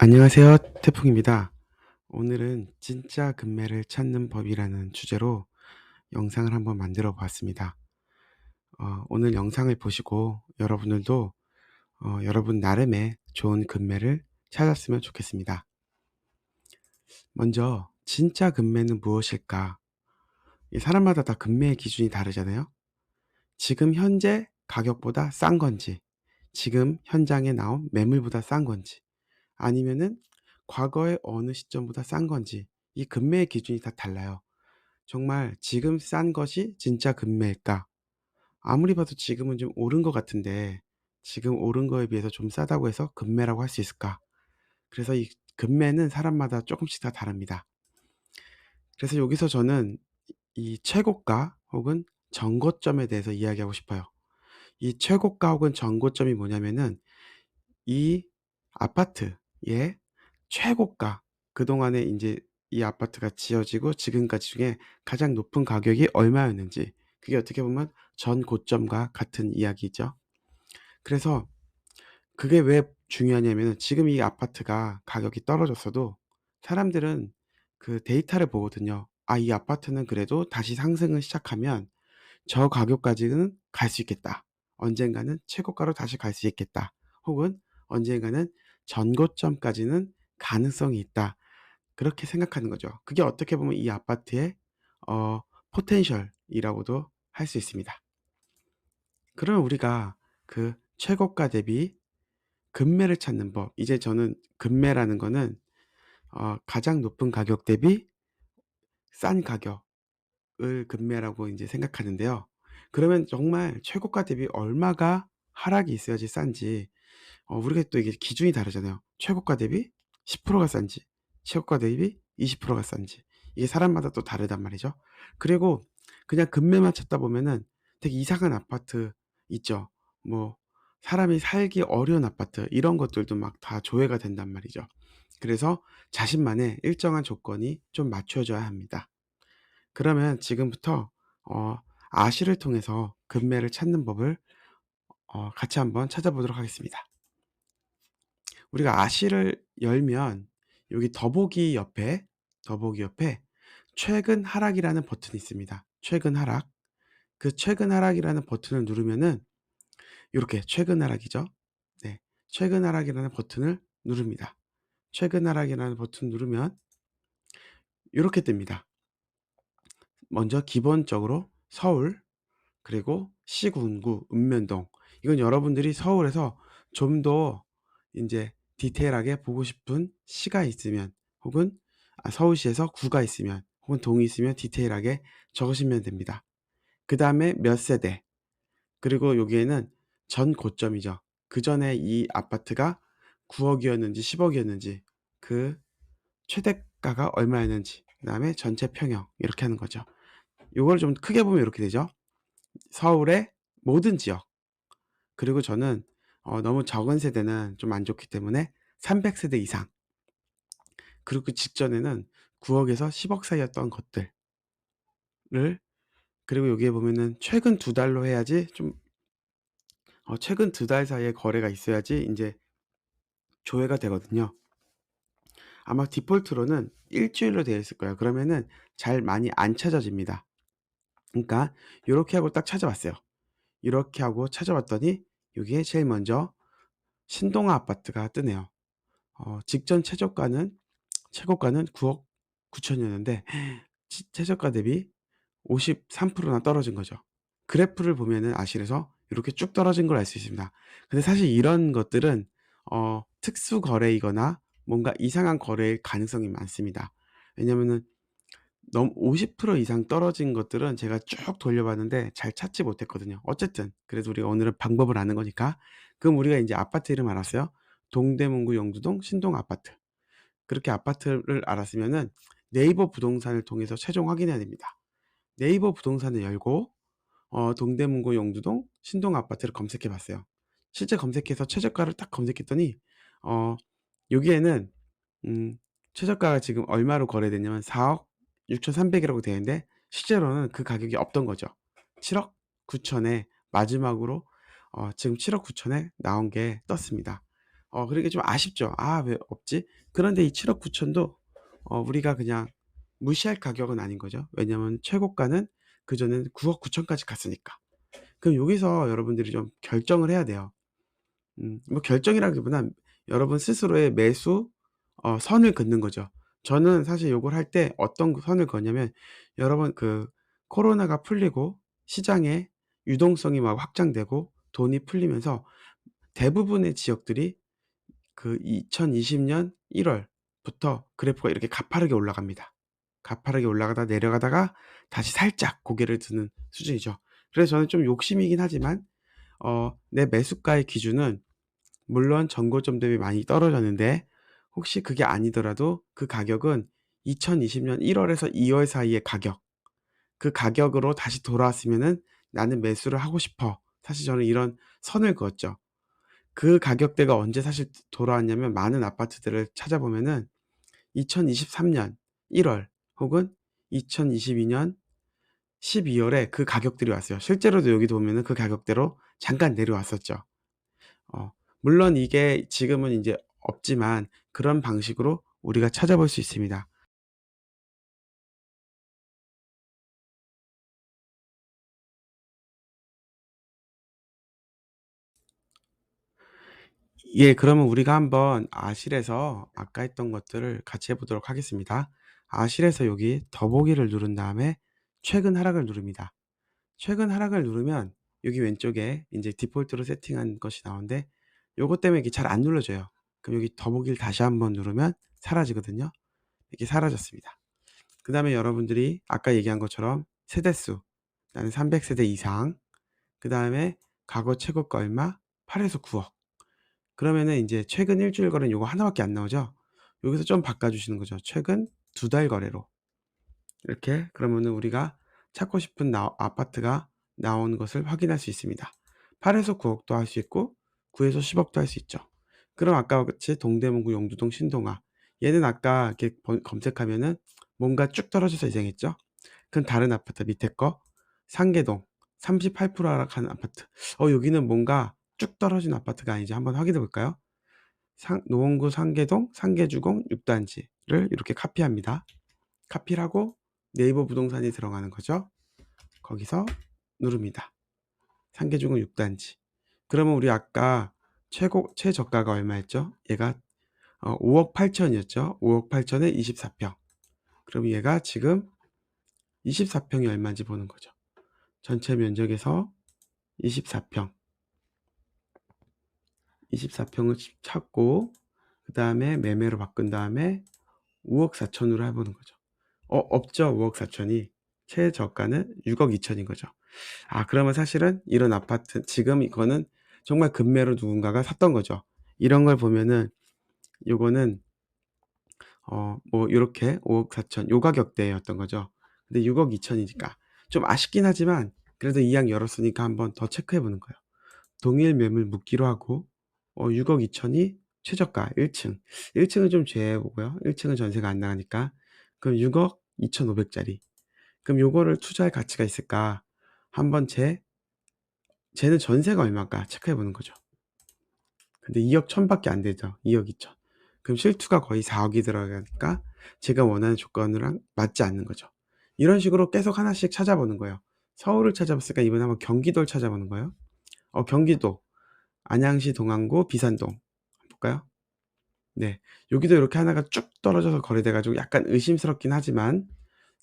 안녕하세요. 태풍입니다. 오늘은 진짜 금매를 찾는 법이라는 주제로 영상을 한번 만들어 보았습니다. 어, 오늘 영상을 보시고 여러분들도 어, 여러분 나름의 좋은 금매를 찾았으면 좋겠습니다. 먼저 진짜 금매는 무엇일까? 이 사람마다 다 금매의 기준이 다르잖아요. 지금 현재 가격보다 싼 건지, 지금 현장에 나온 매물보다 싼 건지, 아니면은 과거의 어느 시점보다 싼 건지 이 금매의 기준이 다 달라요. 정말 지금 싼 것이 진짜 금매일까? 아무리 봐도 지금은 좀 오른 것 같은데 지금 오른 거에 비해서 좀 싸다고 해서 금매라고 할 수 있을까? 그래서 이 금매는 사람마다 조금씩 다 다릅니다. 그래서 여기서 저는 이 최고가 혹은 정고점에 대해서 이야기하고 싶어요. 이 최고가 혹은 정고점이 뭐냐면은 이 아파트 의 최고가 그동안에 인제 이 아파트가 지어지고 지금까지 중에 가장 높은 가격이 얼마였는지 그게 어떻게 보면 전 고점과 같은 이야기죠. 그래서 그게 왜 중요하냐면은 지금 이 아파트가 가격이 떨어졌어도 사람들은 그 데이터를 보거든요. '아 이 아파트는 그래도 다시 상승을 시작하면 저 가격까지는 갈 수 있겠다. 언젠가는 최고가로 다시 갈 수 있겠다.' 혹은 '언젠가는 전고점까지는 가능성이 있다.' 그렇게 생각하는 거죠. 그게 어떻게 보면 이 아파트의 어 포텐셜이라고도 할 수 있습니다. 그러면 우리가 그 최고가 대비 금매를 찾는 법 이제 저는 금매라는 거는 어 가장 높은 가격 대비 싼 가격을 금매라고 인제 생각하는데요. 그러면 정말 최고가 대비 얼마가 하락이 있어야지 싼지 어 우리가 또 이게 기준이 다르잖아요. 최고가 대비 10%가 싼지 최고가 대비 20%가 싼지 이게 사람마다 또 다르단 말이죠. 그리고 그냥 금매만 찾다 보면은 되게 이상한 아파트 있죠. 뭐 사람이 살기 어려운 아파트 이런 것들도 막 다 조회가 된단 말이죠. 그래서 자신만의 일정한 조건이 좀 맞춰져야 합니다. 그러면 지금부터 어 아시를 통해서 금매를 찾는 법을 어 같이 한번 찾아보도록 하겠습니다. 우리가 아시를 열면 여기 더보기 옆에 더보기 옆에 최근 하락이라는 버튼이 있습니다. 최근 하락. 그 최근 하락이라는 버튼을 누르면은 요렇게 최근 하락이죠. 네. 최근 하락이라는 버튼을 누릅니다. 최근 하락이라는 버튼 누르면 요렇게 뜹니다. 먼저 기본적으로 서울 그리고 시군구, 읍면동 이건 여러분들이 서울에서 좀더 인제 디테일하게 보고 싶은 시가 있으면 혹은 아 서울시에서 구가 있으면 혹은 동이 있으면 디테일하게 적으시면 됩니다. 그 다음에 몇 세대 그리고 여기에는 전 고점이죠. 그 전에 이 아파트가 9 억이었는지 10 억이었는지 그 최대가가 얼마였는지 그 다음에 전체 평형 이렇게 하는 거죠. 요거를 좀 크게 보면 요렇게 되죠. 서울의 모든 지역 그리고 저는 어 너무 적은 세대는 좀 안 좋기 때문에 300 세대 이상 그리고 그 직전에는 9 억에서 10억 사이였던 것들을 그리고 여기에 보면은 최근 두 달로 해야지 좀 어 최근 두 달 사이에 거래가 있어야지 인제 조회가 되거든요. 아마 디폴트로는 일 주일로 되어 있을 거예요. 그러면은 잘 많이 안 찾아집니다. 그러니까 요렇게 하고 딱 찾아봤어요. 이렇게 하고 찾아봤더니 여기에 제일 먼저 신동아 아파트가 뜨네요. 어 직전 최저가는 최고가는 9억 9천이었는데 최저가 대비 53%나 떨어진 거죠. 그래프를 보면은 아실에서 이렇게 쭉 떨어진 걸 알 수 있습니다. 근데 사실 이런 것들은 어 특수 거래이거나 뭔가 이상한 거래일 가능성이 많습니다. 왜냐면은 너무 50% 이상 떨어진 것들은 제가 쭉 돌려봤는데 잘 찾지 못했거든요. 어쨌든 그래도 우리가 오늘은 방법을 아는 거니까 그럼 우리가 인제 아파트 이름 알았어요. 동대문구 영두동 신동 아파트. 그렇게 아파트를 알았으면은 네이버 부동산을 통해서 최종 확인해야 됩니다. 네이버 부동산을 열고 어 동대문구 영두동 신동 아파트를 검색해 봤어요. 실제 검색해서 최저가를 딱 검색했더니 어 여기에는 음 최저가가 지금 얼마로 거래됐냐면 4억 6,300 이라고 되어 있는데 실제로는 그 가격이 없던 거죠. 7억 9천에 마지막으로 어 지금 7억 9천에 나온 게 떴습니다. 어 그러니까 좀 아쉽죠. '아 왜 없지?' 그런데 이 7억 9천도 어 우리가 그냥 무시할 가격은 아닌 거죠. 왜냐하면 최고가는 그전에는 9억 9천까지 갔으니까. 그럼 여기서 여러분들이 좀 결정을 해야 돼요. 음 뭐 결정이라기보단 여러분 스스로의 매수 어 선을 긋는 거죠. 저는 사실 요걸 할 때 어떤 그 선을 그었냐면 여러분 그 코로나가 풀리고 시장의 유동성이 막 확장되고 돈이 풀리면서 대부분의 지역들이 그 2020년 1 월부터 그래프가 이렇게 가파르게 올라갑니다. 가파르게 올라가다 내려가다가 다시 살짝 고개를 드는 수준이죠. 그래서 저는 좀 욕심이긴 하지만 어 내 매수가의 기준은 물론 전고점 대비 많이 떨어졌는데 혹시 그게 아니더라도 그 가격은 2020년 1 월에서 2월 사이의 가격 그 가격으로 다시 돌아왔으면은 '나는 매수를 하고 싶어.' 사실 저는 이런 선을 그었죠. 그 가격대가 언제 사실 돌아왔냐면 많은 아파트들을 찾아보면은 2023년 1월 혹은 2022년 12 월에 그 가격들이 왔어요. 실제로도 여기도 보면은 그 가격대로 잠깐 내려왔었죠. 어 물론 이게 지금은 인제 없지만 그런 방식으로 우리가 찾아볼 수 있습니다. 예 그러면 우리가 한번 아실에서 아까 했던 것들을 같이 해 보도록 하겠습니다. 아실에서 여기 더보기를 누른 다음에 최근 하락을 누릅니다. 최근 하락을 누르면 여기 왼쪽에 인제 디폴트로 세팅한 것이 나오는데 요것 때문에 이게 잘 안 눌러져요. 그럼 여기 더보기를 다시 한번 누르면 사라지거든요. 이렇게 사라졌습니다. 그 다음에 여러분들이 아까 얘기한 것처럼 세대수 나는 300 세대 이상 그 다음에 과거 최고가 얼마 8 에서 9억 그러면은 인제 최근 1 주일 거래는 요거 하나 밖에 안 나오죠. 여기서 좀 바꿔 주시는 거죠. 최근 2달 거래로. 이렇게 그러면은 우리가 찾고 싶은 나 아파트가 나오는 것을 확인할 수 있습니다. 8 에서 9 억도 할 수 있고 9 에서 10 억도 할 수 있죠. 그럼 아까와 같이 동대문구, 용두동, 신동아 얘는 아까 이렇게 번 검색하면은 뭔가 쭉 떨어져서 이상했죠? 그럼 다른 아파트 밑에 거 상계동 38% 하락한 아파트. 어 여기는 뭔가 쭉 떨어진 아파트가 아닌지 한번 확인해 볼까요? 상 노원구 상계동 상계주공 6 단지를 이렇게 카피합니다. 카피를 하고 네이버 부동산이 들어가는 거죠. 거기서 누릅니다. 상계주공 6 단지. 그러면 우리 아까 최고 최저가가 얼마였죠? 얘가 어 5억 8천 이었죠. 5억 8천에 24 평. 그럼 얘가 지금 24 평이 얼마인지 보는 거죠. 전체 면적에서 24 평. 24 평을 찾고 그 다음에 매매로 바꾼 다음에 5억 4천으로 해 보는 거죠. 어 없죠. 5억 4천이. 최저가는 6억 2천인 거죠. 아 그러면 사실은 이런 아파트 지금 이거는 정말 급매로 누군가가 샀던 거죠. 이런 걸 보면은 요거는 어 뭐 요렇게 5억 4천 요 가격대였던 거죠. 근데 6억 2천이니까 좀 아쉽긴 하지만 그래도 이왕 열었으니까 한번 더 체크해 보는 거예요. 동일 매물 묻기로 하고 어 6억 2천이 최저가 1 층. 1 층은 좀 제외해 보고요. 1 층은 전세가 안 나가니까. 그럼 6억 2,500 짜리. 그럼 요거를 투자할 가치가 있을까? 한번 제 쟤는 전세가 얼마일까 체크해 보는 거죠. 근데 2억 1,000 밖에 안 되죠. 2억 2천. 그럼 실투가 거의 4억이 들어가니까 제가 원하는 조건이랑 맞지 않는 거죠. 이런 식으로 계속 하나씩 찾아보는 거예요. 서울을 찾아봤으니까 이번에 한번 경기도를 찾아보는 거예요. 어 경기도 안양시 동안구 비산동 볼까요? 네. 여기도 이렇게 하나가 쭉 떨어져서 거래돼 가지고 약간 의심스럽긴 하지만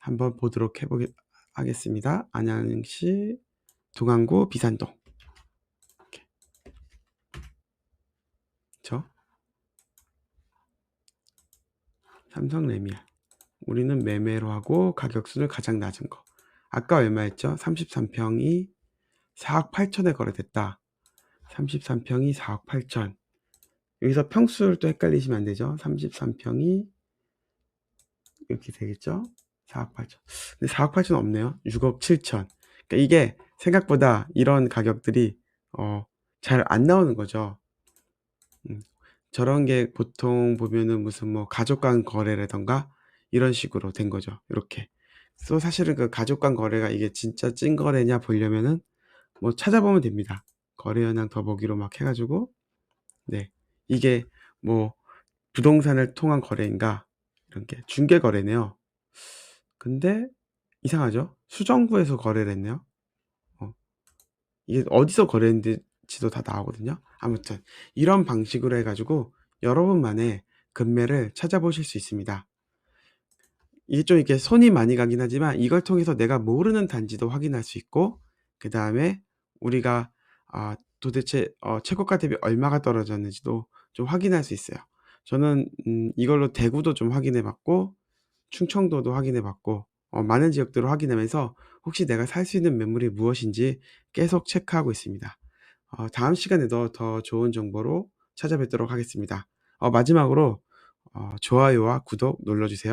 한번 보도록 해 보겠 하겠습니다. 안양시 동안구 비산동. 이렇게. 그쵸? 삼성 레미안. 우리는 매매로 하고 가격순을 가장 낮은 거. 아까 얼마였죠? 33 평이 4억 8천에 거래됐다. 33 평이 4억 8천. 여기서 평수를 또 헷갈리시면 안 되죠. 33 평이 이렇게 되겠죠. 4억 8천. 근데 4억 8천 없네요. 6억 7천. 그러니까 이게 생각보다 이런 가격들이 어 잘 안 나오는 거죠. 음. 저런 게 보통 보면은 무슨 뭐 가족 간 거래라든가 이런 식으로 된 거죠. 요렇게. 또 사실은 그 가족 간 거래가 이게 진짜 찐 거래냐 보려면은 뭐 찾아보면 됩니다. 거래 현황 더보기로 막 해 가지고 네. 이게 뭐 부동산을 통한 거래인가 이런 게 중개 거래네요. 근데 이상하죠? 수정구에서 거래를 했네요. 어. 이게 어디서 거래했는 지도 다 나오거든요. 아무튼 이런 방식으로 해 가지고 여러분만의 금매를 찾아보실 수 있습니다. 이게 좀 이렇게 손이 많이 가긴 하지만 이걸 통해서 내가 모르는 단지도 확인할 수 있고 그 다음에 우리가 아 도대체 어 최고가 대비 얼마가 떨어졌는지도 좀 확인할 수 있어요. 저는 음 이걸로 대구도 좀 확인해 봤고 충청도도 확인해 봤고 어 많은 지역들을 확인하면서 혹시 내가 살 수 있는 매물이 무엇인지 계속 체크하고 있습니다. 어 다음 시간에도 더 좋은 정보로 찾아뵙도록 하겠습니다. 어 마지막으로 어 좋아요와 구독 눌러 주세요.